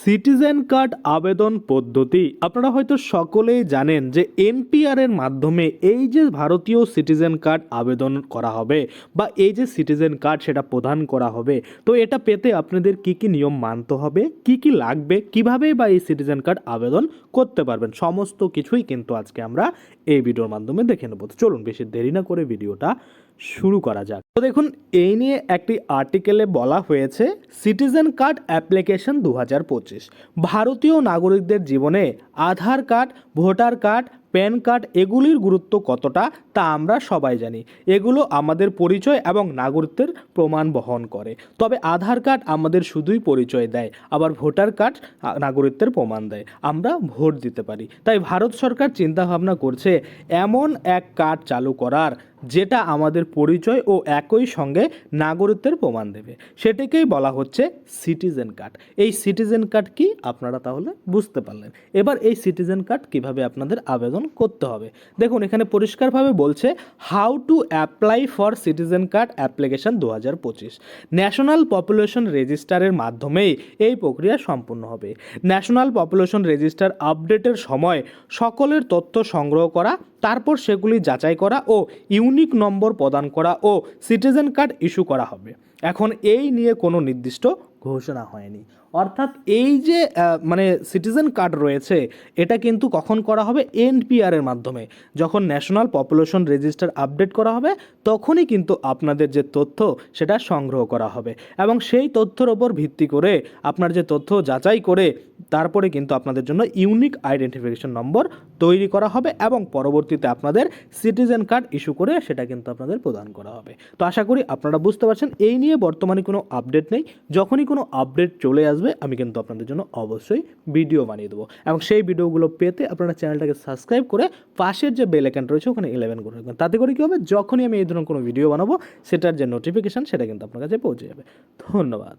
Citizen card আবেদন পদ্ধতি। আপনারা হয়তো সকলেই জানেন যে এনপিআর এর মাধ্যমে এই যে ভারতীয় সিটিজেন কার্ড আবেদন করা হবে বা এই যে সিটিজেন কার্ড সেটা প্রদান করা হবে, তো এটা পেতে আপনাদের কি কি নিয়ম মানতে হবে, কি কি লাগবে, কীভাবে বা এই সিটিজেন কার্ড আবেদন করতে পারবেন, সমস্ত কিছুই কিন্তু আজকে আমরা এই ভিডিওর মাধ্যমে দেখে নেব। চলুন বেশি দেরি না করে ভিডিওটা শুরু করা যাক। তো দেখুন এই নিয়ে একটি আর্টিকেলে বলা হয়েছে সিটিজেন কার্ড অ্যাপ্লিকেশন দু হাজার পঁচিশ। ভারতীয় নাগরিকদের জীবনে Aadhaar card voter card PAN card এগুলির গুরুত্ব কতটা তা আমরা সবাই জানি। এগুলো আমাদের পরিচয় এবং নাগরিকত্বের প্রমাণ বহন করে। তবে আধার কার্ড আমাদের শুধুই পরিচয় দেয় আবার ভোটার কার্ড আ, নাগরিকত্বের প্রমাণ দেয়। আমরা ভোট দিতে পারি। তাই ভারত সরকার চিন্তাভাবনা করছে এমন এক কার্ড চালু করার যেটা আমাদের পরিচয় ও একই সঙ্গে নাগরিকত্বের প্রমাণ দেবে। সেটাকেই বলা হচ্ছে সিটিজেন কার্ড এই সিটিজেন কার্ড কি? আপনারা তাহলে বুঝতে পারলেন। এবার এই সিটিজেন কার্ড কীভাবে আপনাদের আবেদন করতে হবে? দেখুন, এখানে পরিষ্কারভাবে বলছে how to apply for citizen card application দু হাজার পঁচিশ ন্যাশনাল পপুলেশন রেজিস্টারের মাধ্যমেই এই প্রক্রিয়া সম্পূর্ণ হবে। ন্যাশনাল পপুলেশন রেজিস্টার আপডেটের সময় সকলের তথ্য সংগ্রহ করা, তারপর সেগুলি যাচাই করা ও ইউনিক নম্বর প্রদান করা ও সিটিজেন কার্ড ইস্যু করা হবে। এখন এই নিয়ে কোনো নির্দিষ্ট ঘোষণা হয়নি। অর্থাৎ এই যে মানে সিটিজেন কার্ড রয়েছে, এটা কিন্তু কখন করা হবে? এনপিআর এর মাধ্যমে। যখন ন্যাশনাল পপুলেশন রেজিস্টার আপডেট করা হবে, তখনই কিন্তু আপনাদের যে তথ্য, সেটা সংগ্রহ করা হবে। এবং সেই তথ্যের ওপর ভিত্তি করে আপনার যে তথ্য যাচাই করে, তারপরে কিন্তু আপনাদের জন্য ইউনিক আইডেন্টিফিকেশন নম্বর তৈরি করা হবে এবং পরবর্তীতে আপনাদের সিটিজেন কার্ড ইস্যু করে সেটা কিন্তু আপনাদের প্রদান করা হবে। তো আশা করি আপনারা বুঝতে পারছেন, এই নিয়ে বর্তমানে কোনো আপডেট নেই। যখনই কোনো আপডেট চলে আসবে, আমি কিন্তু আপনাদের জন্য অবশ্যই ভিডিও বানিয়ে দেবো। এবং সেই ভিডিওগুলো পেতে আপনারা চ্যানেলটাকে সাবস্ক্রাইব করে পাশের যে বেল আইকন রয়েছে, ওখানে ইলেভেন করে রাখবেন। তাতে করে কী হবে? যখনই আমি এই ধরনের কোনো ভিডিও বানাবো, সেটার যে নোটিফিকেশান সেটা কিন্তু আপনার কাছে পৌঁছে যাবে। ধন্যবাদ।